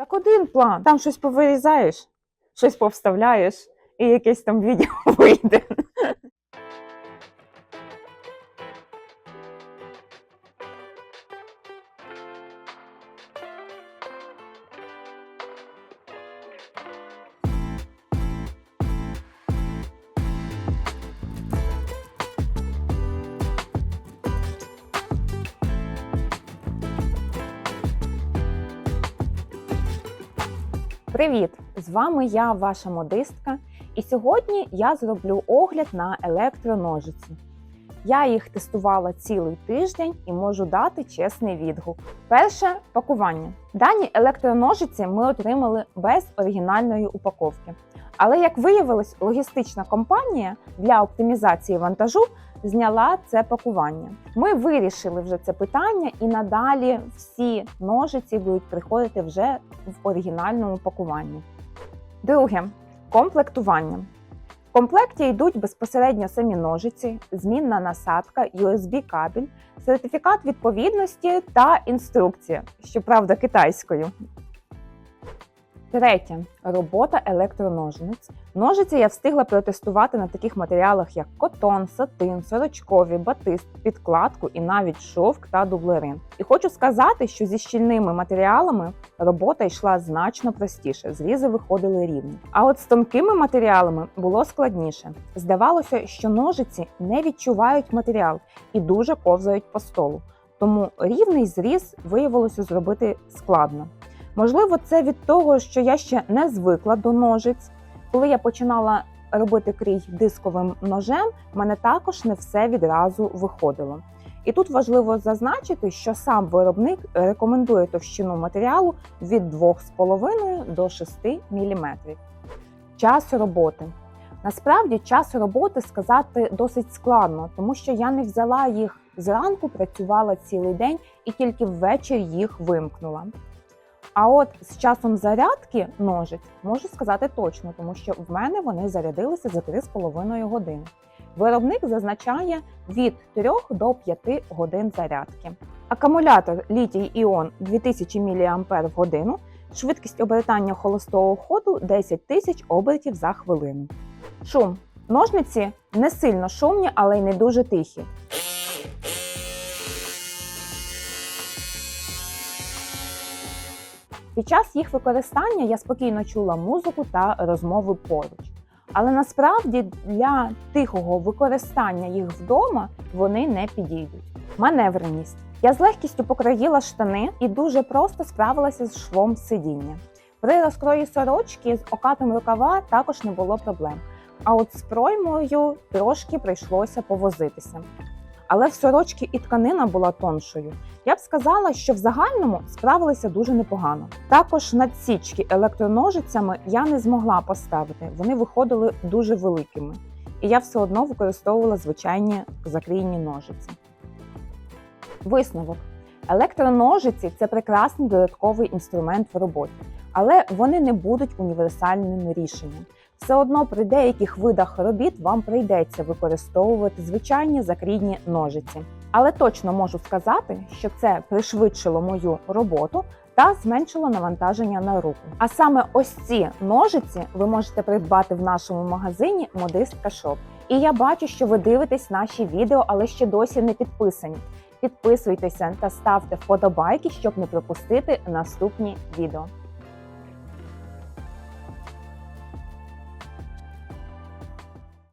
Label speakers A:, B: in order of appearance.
A: Так один план. Там щось повирізаєш, щось повставляєш, і якесь там відео вийде. Привіт! З вами я, ваша модистка, і сьогодні я зроблю огляд на електроножиці. Я їх тестувала цілий тиждень і можу дати чесний відгук. Перше пакування. Дані електроножиці ми отримали без оригінальної упаковки. Але як виявилось, логістична компанія для оптимізації вантажу зняла це пакування. Ми вирішили вже це питання, і надалі всі ножиці будуть приходити вже в оригінальному пакуванні. Друге комплектування. В комплекті йдуть безпосередньо самі ножиці, змінна насадка, USB-кабель, сертифікат відповідності та інструкція, щоправда, китайською. Третє робота електроножниць. Ножиці я встигла протестувати на таких матеріалах, як котон, сатин, сорочкові, батист, підкладку і навіть шовк та дублерин. І хочу сказати, що зі щільними матеріалами робота йшла значно простіше, зрізи виходили рівні. А от з тонкими матеріалами було складніше. Здавалося, що ножиці не відчувають матеріал і дуже ковзають по столу. Тому рівний зріз виявилося зробити складно. Можливо, це від того, що я ще не звикла до ножиць. Коли я починала робити крій дисковим ножем, в мене також не все відразу виходило. І тут важливо зазначити, що сам виробник рекомендує товщину матеріалу від 2,5 до 6 мм. Час роботи. Насправді час роботи сказати досить складно, тому що я не взяла їх зранку, працювала цілий день і тільки ввечері їх вимкнула. А от з часом зарядки ножиць можу сказати точно, тому що в мене вони зарядилися за 3,5 години. Виробник зазначає від 3 до 5 годин зарядки. Акумулятор літій іон 2000 мАч швидкість обертання холостого ходу 10 тисяч обертів за хвилину. Шум. Ножниці не сильно шумні, але й не дуже тихі. Під час їх використання я спокійно чула музику та розмови поруч. Але насправді для тихого використання їх вдома вони не підійдуть. Маневреність. Я з легкістю покроїла штани і дуже просто справилася з швом сидіння. При розкрої сорочки з окатом рукава також не було проблем. А от з проймою трошки прийшлося повозитися. Але в сорочки і тканина була тоншою. Я б сказала, що в загальному справилися дуже непогано. Також надсічки електроножицями я не змогла поставити, вони виходили дуже великими. І я все одно використовувала звичайні закрійні ножиці. Висновок. Електроножиці це прекрасний додатковий інструмент в роботі, але вони не будуть універсальним рішенням. Все одно при деяких видах робіт вам прийдеться використовувати звичайні закрійні ножиці. Але точно можу сказати, що це пришвидшило мою роботу та зменшило навантаження на руку. А саме ось ці ножиці ви можете придбати в нашому магазині Модистка Shop. І я бачу, що ви дивитесь наші відео, але ще досі не підписані. Підписуйтеся та ставте вподобайки, щоб не пропустити наступні відео.